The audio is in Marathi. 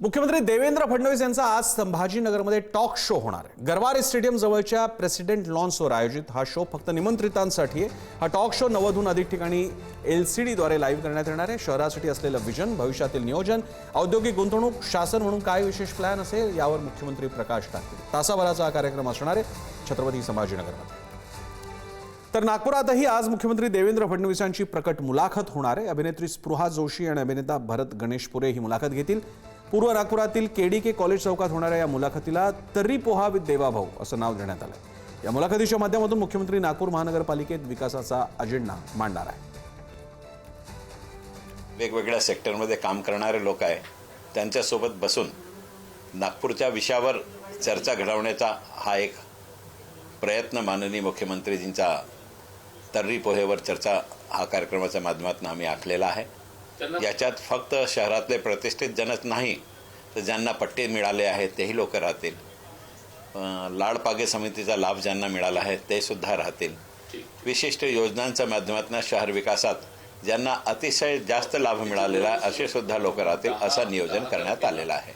मुख्यमंत्री देवेंद्र फडणवीस यांचा आज संभाजीनगरमध्ये टॉक शो होणार आहे. गरवारे स्टेडियम जवळच्या प्रेसिडेंट लॉन्सवर आयोजित हा शो फक्त निमंत्रितांसाठी आहे. हा टॉक शो नव्वदहून अधिक ठिकाणी एल सी डीद्वारे लाईव्ह करण्यात येणार आहे. शहरासाठी असलेलं विजन भविष्यातील नियोजन औद्योगिक गुंतवणूक शासन म्हणून काय विशेष प्लॅन असेल यावर मुख्यमंत्री प्रकाश टाकतील. तासाभराचा हा कार्यक्रम असणार आहे. छत्रपती संभाजीनगरमध्ये. तर नागपुरातही आज मुख्यमंत्री देवेंद्र फडणवीस यांची प्रकट मुलाखत होणार आहे. अभिनेत्री स्पृहा जोशी आणि अभिनेता भरत गणेशपुरे ही मुलाखत घेतील. पूर्व नागपुरातील केडी के कॉलेज चौकात होणाऱ्या या मुलाखतीला तर्री पोहा विथ देवाभाऊ असं नाव देण्यात आलं या मुलाखतीच्या माध्यमातून मुख्यमंत्री नागपूर महानगरपालिकेत विकासाचा अजेंडा मांडणार आहे. वेगवेगळ्या सेक्टरमध्ये काम करणारे लोक आहे. त्यांच्यासोबत बसून नागपूरच्या विषयावर चर्चा घडवण्याचा हा एक प्रयत्न माननीय मुख्यमंत्रीजींचा तर्री पोहेवर चर्चा हा कार्यक्रमाच्या माध्यमातून आम्ही आखलेला आहे. याच्यात फक्त शहरातले प्रतिष्ठित जनच नाही तर ज्यांना पट्टे मिळाले आहेत तेही लोक राहतील. लाडपागे समितीचा लाभ ज्यांना मिळाला आहे ते सुद्धा राहतील. विशिष्ट योजनांच्या माध्यमातून शहर विकासात ज्यांना अतिशय जास्त लाभ मिळालेला आहे असे सुद्धा लोक राहतील असं नियोजन करण्यात आलेलं आहे.